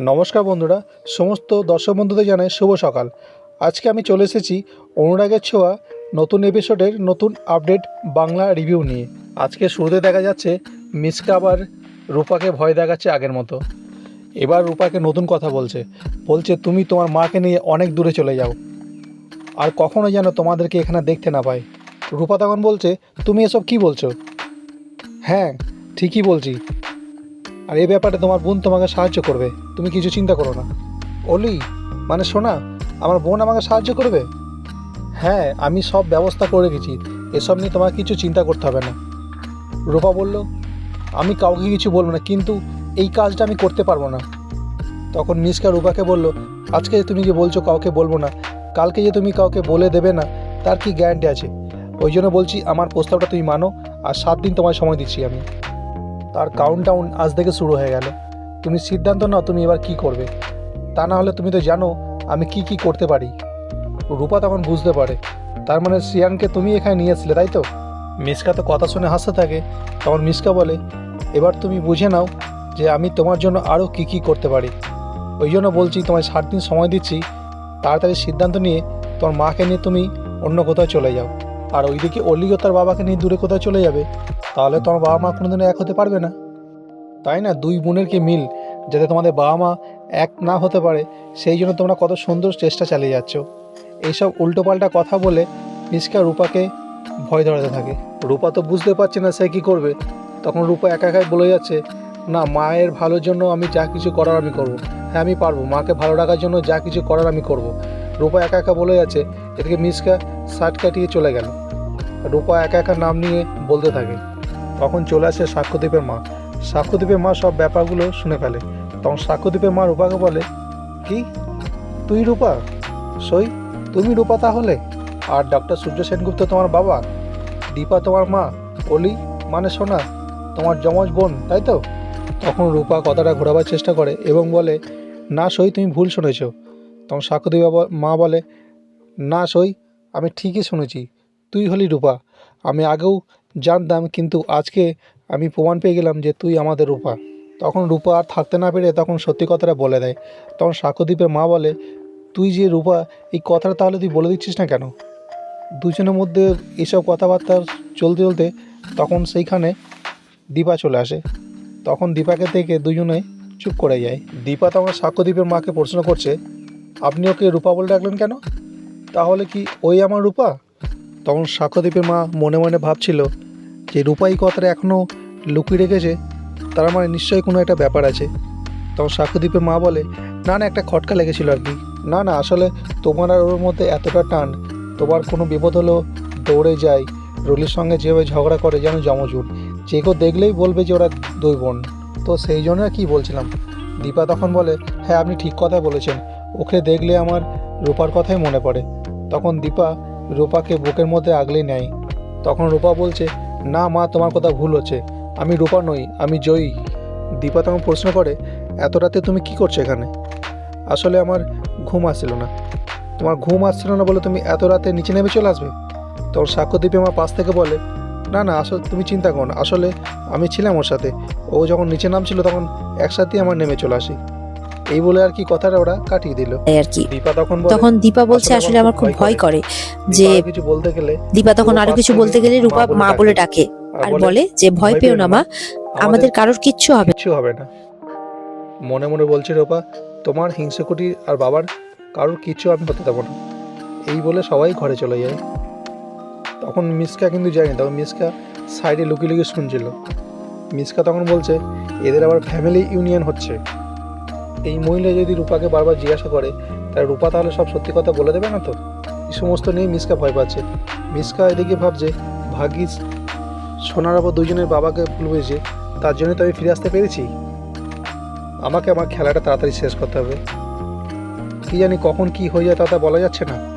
নমস্কার বন্ধুরা, সমস্ত দর্শক বন্ধুদের জানাই শুভ সকাল। আজকে আমি চলে এসেছি অনুরাগের ছোঁয়া নতুন এপিসোডের নতুন আপডেট বাংলা রিভিউ নিয়ে। আজকে শুরুতে দেখা যাচ্ছে মিসকা আবার রূপাকে ভয় দেখাচ্ছে আগের মতো। এবার রূপাকে নতুন কথা বলছে। বলছে, তুমি তোমার মাকে নিয়ে অনেক দূরে চলে যাও। আর কখনো যেন তোমাদেরকে এখানে দেখতে না পাই রূপা তখন বলছে, তুমি এসব কি বলছো? হ্যাঁ ঠিকই বলছি। আর এই ব্যাপারে তোমার বোন তোমাকে সাহায্য করবে। তুমি কিছু চিন্তা করো না। অলি মানে শোনা আমার বোন আমাকে সাহায্য করবে? হ্যাঁ আমি সব ব্যবস্থা করে রেখেছি। এসব নিয়ে তোমার কিছু চিন্তা করতে হবে না। রূপা বলল, আমি কাউকে কিছু বলব না, কিন্তু এই কাজটা আমি করতে পারব না। তখন মিসকা রূপাকে বলল, আজকে তুমি যে বলছো কাউকে বলব না, কালকে যে তুমি কাউকে বলে দেবে না, তার কি গ্যারান্টি আছে? ওই জন্য বলছি, আমার প্রস্তাবটা তুমি মানো, আর সাত দিন তোমায় সময় দিচ্ছি আমি। তার কাউন্টডাউন আজ থেকে শুরু হয়ে গেল। তুমি সিদ্ধান্ত নাও তুমি এবার কি করবে। তা না হলে তুমি তো জানো আমি কি কি করতে পারি। রূপা তখন বুঝতে পারে। তার মানে সিয়ানকে তুমি এখানে নিয়ে এসলে তাই তো? মিসকা তো কথা শুনে হাসতে থাকে। তখন মিসকা বলে, এবার তুমি বুঝে নাও যে আমি তোমার জন্য আরও কি কি করতে পারি। ওই জন্য বলছি তোমায় সাত দিন সময় দিচ্ছি। তাড়াতাড়ি সিদ্ধান্ত নিয়ে তোমার মাকে নিয়ে তুমি অন্য কোথাও চলে যাও। আর ওইদিকে অলিও তার বাবাকে নিয়ে দূরে কোথাও চলে যাবে, তাহলে তোমার বাবা মা কোনোদিনও এক হতে পারবে না। তাই না? দুই বোনের কি মিল, যাতে তোমাদের বাবা মা এক না হতে পারে, সেই জন্য তোমরা কত সুন্দর চেষ্টা চালিয়ে যাচ্ছ। এইসব উল্টোপাল্টা কথা বলে মিসকা রূপাকে ভয় ধরাতে থাকে। রূপা তো বুঝতে পারছে না সে কী করবে। তখন রূপা একা একাই বলে যাচ্ছে, না, মায়ের ভালোর জন্য আমি যা কিছু করার আমি করব। হ্যাঁ আমি পারব। মাকে ভালো রাখার জন্য যা কিছু করার আমি করব। রূপা একা একা বলে যাচ্ছে, এদিকে মিসকা শার্ট কাটিয়ে চলে গেল। রূপা একা একা নাম নিয়ে বলতে থাকে। তখন চলে আসে সাক্ষ্যদ্বীপের মা। সাক্ষ্যদ্বীপের মা সব ব্যাপারগুলো শুনে ফেলে। তখন সাক্ষ্যদ্বীপের মা রূপাকে বলে, কি? তুই রূপা? সই, তুমি রূপা তাহলে? আর ডক্টর সূর্য সেনগুপ্ত তোমার বাবা? দীপা তোমার মা? অলি? মানে সোনা? তোমার যমজ বোন, তাই তো? তখন রূপা কথাটা ঘোরাবার চেষ্টা করে এবং বলে, না সই, তুমি ভুল শুনেছ। তখন সাক্ষ্যদ্বীপ মা বলে, না সই, আমি ঠিকই শুনেছি। তুই হলি রূপা। আমি আগেও জানতাম, কিন্তু আজকে আমি প্রমাণ পেয়ে গেলাম যে তুই আমাদের রূপা। তখন রূপা আর থাকতে না পেরে তখন সত্যি কথাটা বলে দেয়। তখন সাক্ষ্যদ্বীপের মা বলে, তুই যে রূপা, এই কথাটা তাহলে তুই বলে দিচ্ছিস না কেন? দুজনের মধ্যে এসব কথাবার্তা চলতে চলতে তখন সেইখানে দীপা চলে আসে। তখন দীপাকে দেখে দুজনে চুপ করে যায়। দীপা তখন সাক্ষ্যদ্বীপের মাকে প্রশ্ন করছে, আপনি ওকে রূপা বলে ডাকলেন কেন? তাহলে কি ওই আমার রূপা? তখন সাক্ষ্যদ্বীপের মা মনে মনে ভাবছিল যে রূপাই কথাটা এখনও লুকিয়ে রেখেছে, তার মানে নিশ্চয়ই কোনো একটা ব্যাপার আছে। তখন সাক্ষ্যদ্বীপের মা বলে, না না, একটা খটকা লেগেছিল আর কি। না না, আসলে তোমার আর ওর মধ্যে এতটা টান। তোমার কোনো বিপদ হলেও দৌড়ে যায় রলির সঙ্গে যেভাবে ঝগড়া করে যেন জমজুট। যে কেউ দেখলেই বলবে যে ওরা দুই বোন। তো সেই জন্য কি বলছিলাম। দীপা তখন বলে হ্যাঁ আপনি ঠিক কথাই বলেছেন। ওকে দেখলে আমার রূপার কথাই মনে পড়ে। তখন দীপা রূপাকে বুকের মধ্যে আগলে নেয়। তখন রূপা বলছে, না মা, তোমার কথা ভুল হচ্ছে। আমি রূপা নই, আমি জয়ী। দীপা তখন প্রশ্ন করে, এত রাতে তুমি কি করছ এখানে? আসলে আমার ঘুম আসছিল না। তোমার ঘুম আসছিল না বলে তুমি এত রাতে নিচে নেমে চলে আসবে? তখন সাক্ষ্যদ্বীপে আমার পাশ থেকে বলে, না না, আসলে তুমি চিন্তা করো আসলে আমি ছিলাম ওর সাথে। ও যখন নিচে নামছিল তখন একসাথেই আমার নেমে চলে আসি। এই বলে আর কি কথাটা ওরা কাটিয়ে দিল। আর কি। দীপা তখন তখন দীপা বলছে আসলে আমার খুব ভয় করে। যে কিছু বলতে গেলে দীপা তখন আরও কিছু বলতে গেলে রূপা মা বলে ডাকে আর বলে যে ভয় পেও না মা আমাদের কারোর কিচ্ছু হবে। কিচ্ছু হবে না। মনে মনে বলছে রূপা তোমার হিংসুকুটি আর বাবার কারোর কিচ্ছু আমি হতে দেবো না। এই বলে সবাই ঘরে চলে যায়। তখন মিসকা কিন্তু যায়নি তখন মিসকা সাইডে লুকিয়ে লুকিয়ে শুনছিল। মিসকা তখন বলছে এদের আবার ফ্যামিলি ইউনিয়ন হচ্ছে। এই মহিলা যদি রূপাকে বারবার জিজ্ঞাসা করে, তাহলে রূপা তাহলে সব সত্যি কথা বলে দেবে না তো? এই সমস্ত নিয়ে মিসকা ভয় পাচ্ছে। মিসকা এদিকে ভাবছে ভাগিস সোনার আবার দুজনের বাবাকে ভুল হয়েছে তার জন্য তো আমি ফিরে আসতে পেরেছি। আমাকে আমার খেলাটা তাড়াতাড়ি শেষ করতে হবে। কি জানি কখন কি হয়ে যায় তা বলা যাচ্ছে না।